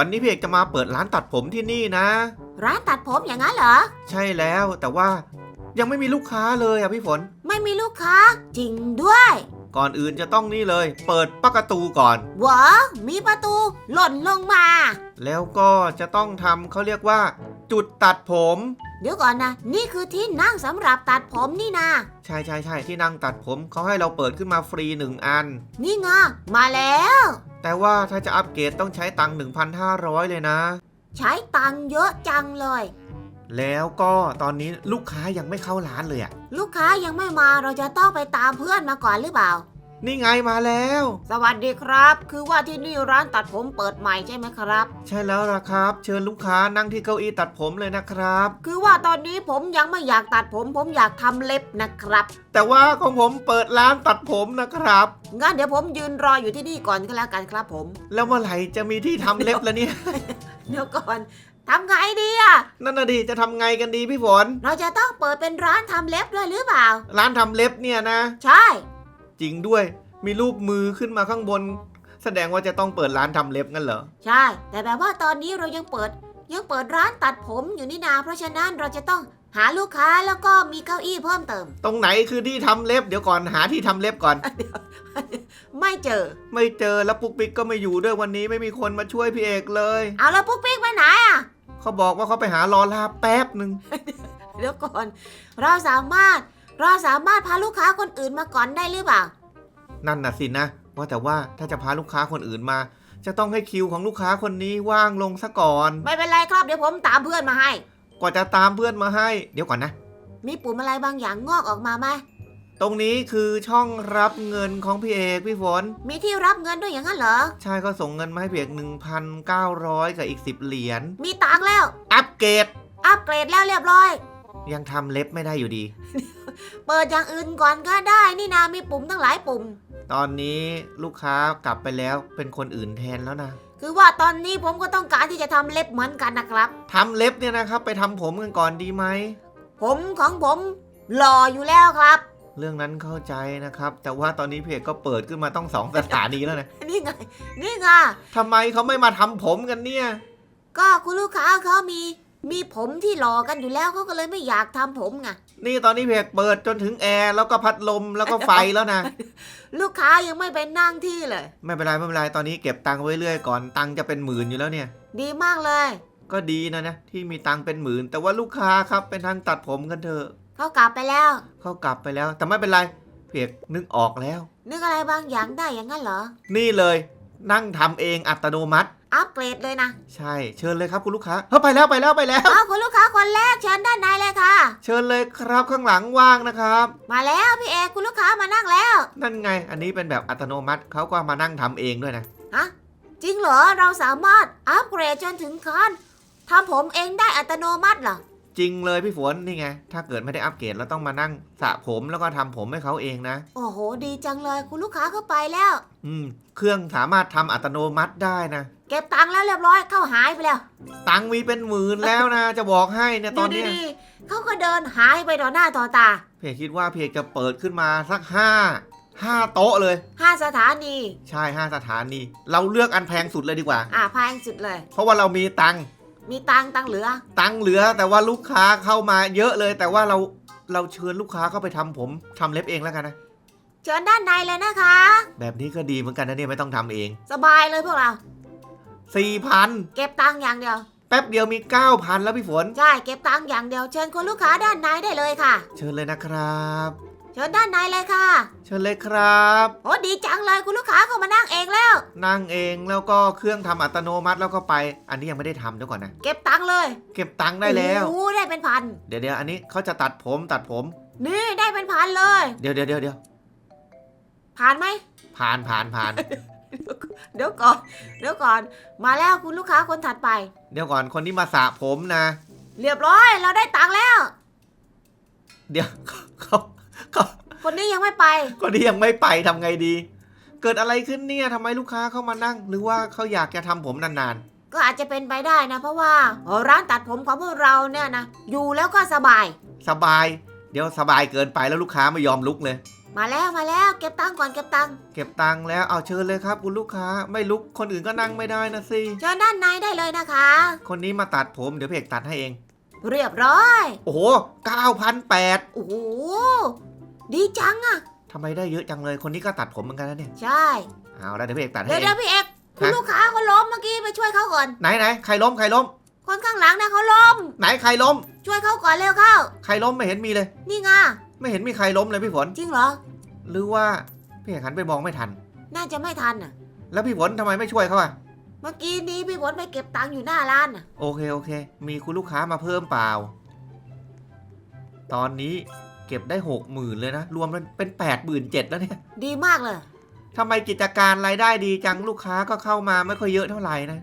วันนี้พี่เอกจะมาเปิดร้านตัดผมที่นี่นะ ร้านตัดผมอย่างนั้นเหรอ ใช่แล้วแต่ว่ายังไม่มีลูกค้าเลยอะพี่ฝน ไม่มีลูกค้า จริงด้วย ก่อนอื่นจะต้องนี่เลย เปิดประตูก่อน หวอมีประตูหล่นลงมา แล้วก็จะต้องทำเขาเรียกว่า จุดตัดผม เดี๋ยวก่อนนะ นี่คือที่นั่งสำหรับตัดผมนี่นาใช่ใช่ใช่ที่นั่งตัดผมเขาให้เราเปิดขึ้นมาฟรีหนึ่งอัน นี่ไงมาแล้ว แต่ว่าถ้าจะอัปเกรดต้องใช้ตังค์1,500 เลยนะ ใช้ตังค์เยอะจังเลย แล้วก็ตอนนี้ลูกค้ายังไม่เข้าร้านเลยอะลูกค้ายังไม่มาเราจะต้องไปตามเพื่อนมาก่อนหรือเปล่า นี่ไงมาแล้ว สวัสดีครับ คือว่าที่นี่ร้านตัดผมเปิดใหม่ใช่ไหมครับ ใช่แล้วล่ะครับ เชิญลูกค้านั่งที่เก้าอี้ตัดผมเลยนะครับ คือว่าตอนนี้ผมยังไม่อยากตัดผม ผมอยากทำเล็บนะครับ แต่ว่าของผมเปิดร้านตัดผมนะครับ งั้นเดี๋ยวผมยืนรออยู่ที่นี่ก่อนก็แล้วกันครับผม แล้วเมื่อไหร่จะมีที่ทำเล็บแล้วเนี่ย เดี๋ยวก่อนทำไงดีอะนั่นน่ะดิจะทำไงกันดีพี่ฝน เราจะต้องเปิดเป็นร้านทำเล็บด้วยหรือเปล่า ร้านทำเล็บเนี่ยนะ ใช่ จริงด้วย มีรูปมือขึ้นมาข้างบน แสดงว่าจะต้องเปิดร้านทำเล็บงั้นเหรอ ใช่ แต่แบบว่าตอนนี้เรายังเปิด ยังเปิดร้านตัดผมอยู่นี่นา เพราะฉะนั้นเราจะต้องหาลูกค้าแล้วก็มีเก้าอี้เพิ่มเติม ตรงไหนคือที่ทำเล็บเดี๋ยวก่อนหาที่ทำเล็บก่อน ไม่เจอ ไม่เจอแล้วปุ๊กปิ๊กก็ไม่อยู่ด้วยวันนี้ไม่มีคนมาช่วยพี่เอกเลย เอาแล้วปุ๊กปิ๊กไปไหนอะเขาบอกว่าเขาไปหารอลาแป๊บหนึ่ง เดี๋ยวก่อน เราสามารถ เราสามารถพาลูกค้าคนอื่นมาก่อนได้หรือเปล่า นั่นน่ะสินะ ว่าแต่ว่าถ้าจะพาลูกค้าคนอื่นมา จะต้องให้คิวของลูกค้าคนนี้ว่างลงซะก่อน ไม่เป็นไรครับเดี๋ยวผมตามเพื่อนมาให้ กว่าจะตามเพื่อนมาให้ เดี๋ยวก่อนนะ มีปุ่มอะไรบางอย่างงอกออกมาไหมตรงนี้คือช่องรับเงินของพี่เอกพี่ฝน มีที่รับเงินด้วยอย่างนั้นเหรอ ใช่ก็ส่งเงินมาให้พี่เอก1,900 กับอีก 10 เหรียญ มีตังค์แล้ว อัปเกรด อัปเกรดแล้วเรียบร้อย ยังทำเล็บไม่ได้อยู่ดี เปิดอย่างอื่นก่อนก็ได้นี่นามีปุ่มตั้งหลายปุ่ม ตอนนี้ลูกค้ากลับไปแล้วเป็นคนอื่นแทนแล้วนะ คือว่าตอนนี้ผมก็ต้องการที่จะทำเล็บเหมือนกันนะครับ ทำเล็บเนี่ยนะครับ ไปทำผมกันก่อนดีไหม ผมของผมหล่ออยู่แล้วครับ เรื่องนั้นเข้าใจนะครับ แต่ว่าตอนนี้เพจก็เปิดขึ้นมาต้องสองสถานีแล้วนะนี่ไง นี่ไง ทำไมเขาไม่มาทำผมกันเนี่ย ก็คุณลูกค้าเขามี มีผมที่หล่อกันอยู่แล้วเขาก็เลยไม่อยากทำผมไงนี่ตอนนี้เพจเปิดจนถึงแอร์แล้วก็พัดลมแล้วก็ไฟแล้วนะ ลูกค้ายังไม่ไปนั่งที่เลย ไม่เป็นไรไม่เป็นไรตอนนี้เก็บตังค์ไว้เรื่อยก่อนตังค์จะเป็นหมื่นอยู่แล้วเนี่ย ดีมากเลย ก็ดีนะนะที่มีตังค์เป็นหมื่น แต่ว่าลูกค้าครับเป็นทางตัดผมกันเถอะเขากลับไปแล้ว เขากลับไปแล้ว แต่ไม่เป็นไรเพจนึกออกแล้ว นึกอะไรบางอย่างได้อย่างนั้นเหรอ นี่เลย นั่งทำเองอัตโนมัติ อัปเกรดเลยนะใช่ เชิญเลยครับคุณลูกค้าเฮ้ยไปแล้วไปแล้วไปแล้ว เอาคุณลูกค้าคนแรกเชิญด้านในเลยค่ะ เชิญเลยครับข้างหลังว่างนะครับ มาแล้วพี่เอกคุณลูกค้ามานั่งแล้วนั่นไง อันนี้เป็นแบบอัตโนมัติเขาก็มานั่งทำเองด้วยนะ ฮะจริงเหรอเราสามารถอัปเกรดจนถึงขั้นทำผมเองได้อัตโนมัติเหรอ จริงเลยพี่ฝนนี่ไง ถ้าเกิดไม่ได้อัปเกรดเราต้องมานั่งสระผมแล้วก็ทำผมให้เขาเองนะ โอ้โห ดีจังเลยคุณลูกค้าเข้าไปแล้ว อืม เครื่องสามารถทำอัตโนมัติได้นะ เก็บตังค์แล้วเรียบร้อยเข้าหายไปแล้วตังค์มีเป็นหมื่นแล้วนะ จะบอกให้เนี่ยตอนเนี้ยดีๆเขาก็เดินหายไปต่อหน้าต่อตาเพจคิดว่าเพจจะเปิดขึ้นมาสักห้าห้าโต๊ะเลย ห้าสถานีใช่ห้าสถานี เราเลือกอันแพงสุดเลยดีกว่า อ่าแพงสุดเลย เพราะว่าเรามีตังค์ มีตังค์ตังค์เหลือ ตังค์เหลือแต่ว่าลูกค้าเข้ามาเยอะเลย แต่ว่าเราเราเชิญลูกค้าเข้าไปทำผมทำเล็บเองแล้วกันนะ เชิญด้านในเลยนะคะ แบบนี้ก็ดีเหมือนกันนะเนี่ยไม่ต้องทำเองสบายเลยพวกเรา สี่พันเก็บตังค์อย่างเดียว แป๊บเดียวมีเก้าพันแล้วพี่ฝน ใช่ เก็บตังค์อย่างเดียว เชิญคุณลูกค้าด้านในได้เลยค่ะ เชิญเลยนะครับเชิญด้านในเลยค่ะ เชิญเลยครับโอ้ดีจังเลยคุณลูกค้าเข้ามานั่งเองแล้ว นั่งเองแล้วก็เครื่องทำอัตโนมัติแล้วก็ไป อันนี้ยังไม่ได้ทำเดี๋ยวก่อนนะ เก็บตังค์เลย เก็บตังค์ได้แล้วโอ้โหได้เป็นพัน เดี๋ยวเดี๋ยวอันนี้เขาจะตัดผมตัดผม นี่ได้เป็นพันเลย เดี๋ยวเดี๋ยวเดี๋ยวเดี๋ยวผ่านไหม ผ่านผ่านผ่าน เดี๋ยวก่อน เดี๋ยวก่อน มาแล้วคุณลูกค้าคนถัดไป เดี๋ยวก่อนคนที่มาสระผมนะ เรียบร้อยเราได้ตังค์แล้ว เดี๋ยวเขา เขาคนนี้ยังไม่ไปคนที่ยังไม่ไปทำไงดี เกิดอะไรขึ้นเนี่ยทำไมลูกค้าเข้ามานั่ง หรือว่าเขาอยากจะทำผมนานก็อาจจะเป็นไปได้นะ เพราะว่าร้านตัดผมของพวกเราเนี่ยนะอยู่แล้วก็สบาย ๆ สบาย เดี๋ยวสบายเกินไปแล้วลูกค้าไม่ยอมลุกเลย มาแล้วมาแล้ว เก็บตังค์ก่อนเก็บตังค์เก็บตังค์แล้วเอาเชิญเลยครับ คุณลูกค้าไม่ลุกคนอื่นก็นั่งไม่ได้นะสิ เชิญด้านในได้เลยนะคะ คนนี้มาตัดผมเดี๋ยวพี่เอกตัดให้เอง เรียบร้อย โอ้โห 9,800 โอ้โห ดีจังอะทำไมได้เยอะจังเลย คนนี้ก็ตัดผมเหมือนกันนะเนี่ย ใช่เอาละเดี๋ยวพี่เอกตัดให้เดี๋ยวเอเดี๋ยง วพี่เอกคุณลูกค้าเขาล้มเมื่อกี้ไปช่วยเขาก่อน ไหนไหนใครล้มใครล้ม คนข้างหลังนะเขาล้ม ไหนใครล้ม ช่วยเขาก่อนเร็วเข้า ใครล้มไม่เห็นมีเลย นี่ไงไม่เห็นมีใครล้มเลยพี่ฝน จริงเหรอ หรือว่าพี่เอกหันไปมองไม่ทัน น่าจะไม่ทันอะ แล้วพี่ฝนทำไมไม่ช่วยเขาอะเมื่อกี้นี้พี่ฝนไปเก็บตังค์อยู่หน้าร้านน่ะโอเคโอเค มีคุณลูกค้ามาเพิ่มเปล่า ตอนนี้ เก็บได้หกหมื่นเลยนะ รวมมันเป็นแปดหมื่นเจ็ดแล้วเนี่ยดีมากเลย ทำไมกิจการรายได้ดีจังลูกค้าก็เข้ามาไม่ค่อยเยอะเท่าไหร่นะ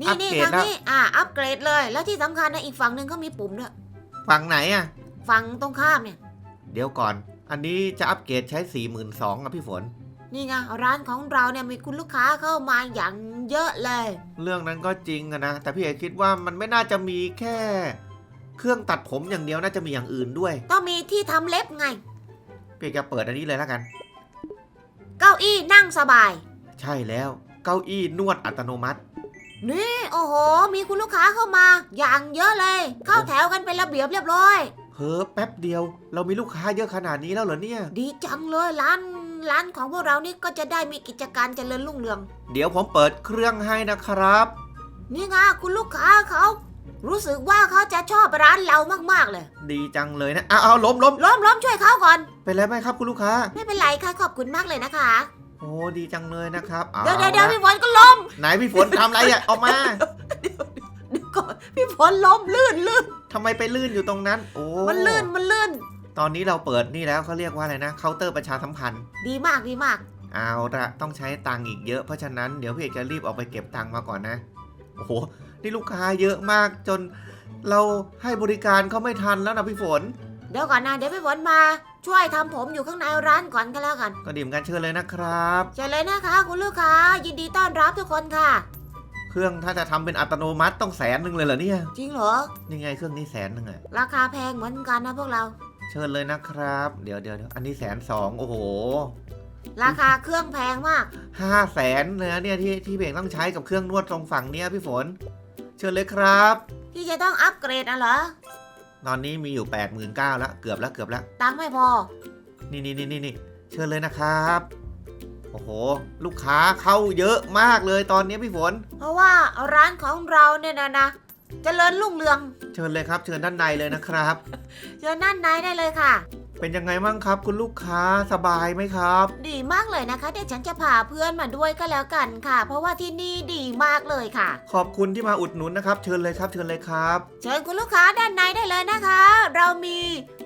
นี่อัปนี่เกรดทางแล้ว นี้อ่าอัปเกรดเลย แล้วที่สำคัญนะอีกฝั่งหนึ่งเขามีปุ่มด้วยฝั่งไหนอะฝั่งตรงข้ามเนี่ย เดี๋ยวก่อน อันนี้จะอัปเกรดใช้สี่หมื่นสองอะพี่ฝน นี่ไงร้านของเราเนี่ยมีคุณลูกค้าเข้ามาอย่างเยอะเลย เรื่องนั้นก็จริงอะนะ แต่พี่เอกคิดว่ามันไม่น่าจะมีแค่ เครื่องตัดผมอย่างเดียวน่าจะมีอย่างอื่นด้วย ต้องมี ที่ทำเล็บไง พี่เอกจะเปิดอันนี้เลยแล้วกัน เก้าอี้นั่งสบาย ใช่แล้วเก้าอี้นวดอัตโนมัติ นี่โอ้โห มีคุณลูกค้าเข้ามา อย่างเยอะเลย เข้าแถวกันเป็นระเบียบเรียบร้อยเพ้อแป๊บเดียว เรามีลูกค้าเยอะขนาดนี้แล้วเหรอเนี่ย ดีจังเลยร้านร้านของพวกเรานี่ก็จะได้มีกิจการเจริญรุ่งเรือง เดี๋ยวผมเปิดเครื่องให้นะครับ นี่ไงคุณลูกค้าเขา รู้สึกว่าเขาจะชอบร้านเรามากๆเลย ดีจังเลยนะเอาเอาล้มล้มล้มล้มช่วยเขาก่อน เป็นไรไหมครับคุณลูกค้า ไม่เป็นไรค่ะขอบคุณมากเลยนะคะ โอ้ดีจังเลยนะครับอาเดี๋ยวเดี๋ยวเดี๋ยวละพี่ฝนก็ล้มไหนพี่ฝนทำอะไรอะ ออกมาเดี๋ยวก่อนพี่ฝนล้มลื่นลื่นทำไมไปลื่นอยู่ตรงนั้น โอ้มันลื่นมันลื่น ตอนนี้เราเปิดนี่แล้วเขาเรียกว่าอะไรนะ เคาน์เตอร์ประชาสัมพันธ์ ดีมากดีมาก เอาละต้องใช้ตังค์อีกเยอะ เพราะฉะนั้นเดี๋ยวพี่เอกจะรีบออกไปเก็บตังค์มาก่อนนะ โอ้โห นี่ลูกค้าเยอะมากจนเราให้บริการเขาไม่ทันแล้วนะพี่ฝน เดี๋ยวก่อนนะเดี๋ยวพี่ฝนมาช่วยทำผมอยู่ข้างในร้านก่อนก็แล้วกันก็ดิ่มกันเชิญเลยนะครับ เชิญเลยนะคะคุณลูกค้ายินดีต้อนรับทุกคนค่ะ เครื่องถ้าจะทำเป็นอัตโนมัติต้องแสนหนึ่งเลยเหรอเนี่ย จริงเหรอนี่ไงเครื่องนี้แสนหนึ่งอะราคาแพงเหมือนกันนะพวกเรา เชิญเลยนะครับ เดี๋ยวเดี๋ยวเดี๋ยวอันนี้แสนสองโอ้โห ราคาเครื่องแพงมาก ห้าแสนเลยนะเนี่ยที่ที่เบงต้องใช้กับเครื่องนวดตรงฝั่งเนี้ยพี่ฝน เชิญเลยครับที่จะต้องอัปเกรดอะเหรอ ตอนนี้มีอยู่8 9 0 0 0แล้วเกือบแล้วเกือบแล้ว ตังค์ไม่พอ นี่นี่นี่นี่นี่เชิญเลยนะครับ โอ้โห ลูกค้าเข้าเยอะมากเลยตอนนี้พี่ฝน เพราะว่าร้านของเราเนี่ยนะนะเจริญรุ่งเรือง เชิญเลยครับ เชิญด้านในเลยนะครับ เชิญด้านในได้เลยค่ะ เป็นยังไงบ้างครับ คุณลูกค้าสบายไหมครับ ดีมากเลยนะคะเดี๋ยวฉันจะพาเพื่อนมาด้วยก็แล้วกันค่ะ เพราะว่าที่นี่ดีมากเลยค่ะ ขอบคุณที่มาอุดหนุนนะครับ เชิญเลยครับเชิญเลยครับ เชิญคุณลูกค้าด้านในได้เลยนะคะ เรามี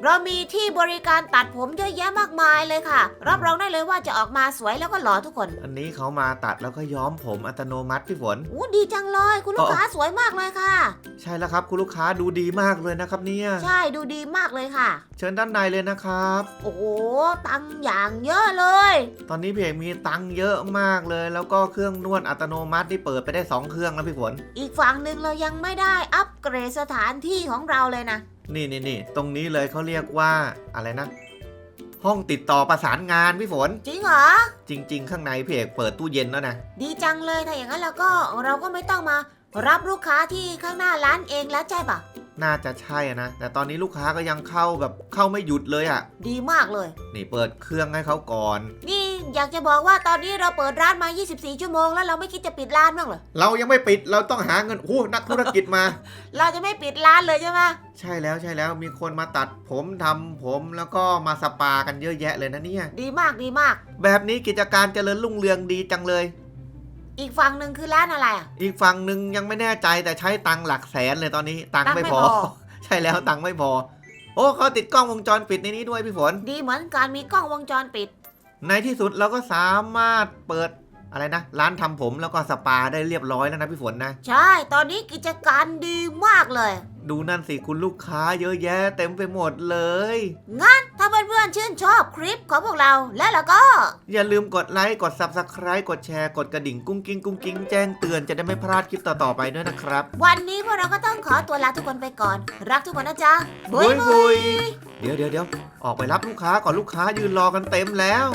เรามีที่บริการตัดผมเยอะแยะมากมายเลยค่ะ รับรองได้เลยว่าจะออกมาสวยแล้วก็หล่อทุกคนอันนี้เขามาตัดแล้วก็ย้อมผมอัตโนมัติพี่ฝน อู้ดีจังเลย คุณลูกค้าสวยมากเลยค่ะ ใช่แล้วครับ คุณลูกค้าดูดีมากเลยนะครับเนี่ย ใช่ดูดีมากเลยค่ะ เชิญด้านในเลยนะครับ โอ้โหตังค์อย่างเยอะเลย ตอนนี้พี่เอกมีตังค์เยอะมากเลย แล้วก็เครื่องนวดอัตโนมัติที่เปิดไปได้สองเครื่องแล้วพี่ฝน อีกฝั่งหนึ่งเรายังไม่ได้อัปเกรดสถานที่ของเราเลยนะ นี่นี่นี่ตรงนี้เลยเขาเรียกว่าอะไรนะ ห้องติดต่อประสานงานพี่ฝน จริงเหรอ จริง ๆ ข้างในพี่เอกเปิดตู้เย็นแล้วนะ ดีจังเลยถ้าอย่างนั้นเราก็เราก็ไม่ต้องมา รับลูกค้าที่ข้างหน้าร้านเองแล้วใช่ปะ น่าจะใช่นะ แต่ตอนนี้ลูกค้าก็ยังเข้าแบบเข้าไม่หยุดเลยอะ่ะ ดีมากเลย นี่เปิดเครื่องให้เขาก่อน นี่อยากจะบอกว่าตอนนี้เราเปิดร้านมา 24 ชั่วโมงแล้วเราไม่คิดจะปิดร้านบ้างเหรอ เรายังไม่ปิด เราต้องหาเงินโอ้โหนักธุรกิจมา เราจะไม่ปิดร้านเลยใช่ไหมใช่แล้วใช่แล้วมีคนมาตัดผมทำผมแล้วก็มาสปากันเยอะแยะเลยนะเนี่ย ดีมากดีมาก แบบนี้กิจการเจริญรุ่งเรืองดีจังเลย อีกฝั่งหนึ่งคือร้านอะไรอะ อีกฝั่งหนึ่งยังไม่แน่ใจแต่ใช้ตังค์หลักแสนเลยตอนนี้ ตังค์ตังค์ไม่ไม่พอพอ ใช่แล้วตังค์ไม่พอ โอ้เขาติดกล้องวงจรปิดในนี้ด้วยพี่ฝน ดีเหมือนการมีกล้องวงจรปิด ในที่สุดเราก็สามารถเปิดอะไรนะ ร้านทำผมแล้วก็สปาได้เรียบร้อยแล้วนะพี่ฝนนะ ใช่ ตอนนี้กิจการดีมากเลย ดูนั่นสิคุณลูกค้าเยอะแยะเต็มไปหมดเลยถ้าเพื่อนๆชื่นชอบคลิปของพวกเราแล้วล่ะก็ อย่าลืมกดไลค์ กด Subscribe กดแชร์ กดกระดิ่งกุ้งกิ้งกุ้งกิ้งแจ้งเตือนจะได้ไม่พลาดคลิปต่อ ๆ ไปด้วยนะครับ วันนี้พวกเราก็ต้องขอตัวลาทุกคนไปก่อน รักทุกคนนะจ๊ะบุยบุยเดี๋ยวเดี๋ยวเดี๋ยวออกไปรับลูกค้าก่อนลูกค้ายืนรอกันเต็มแล้ว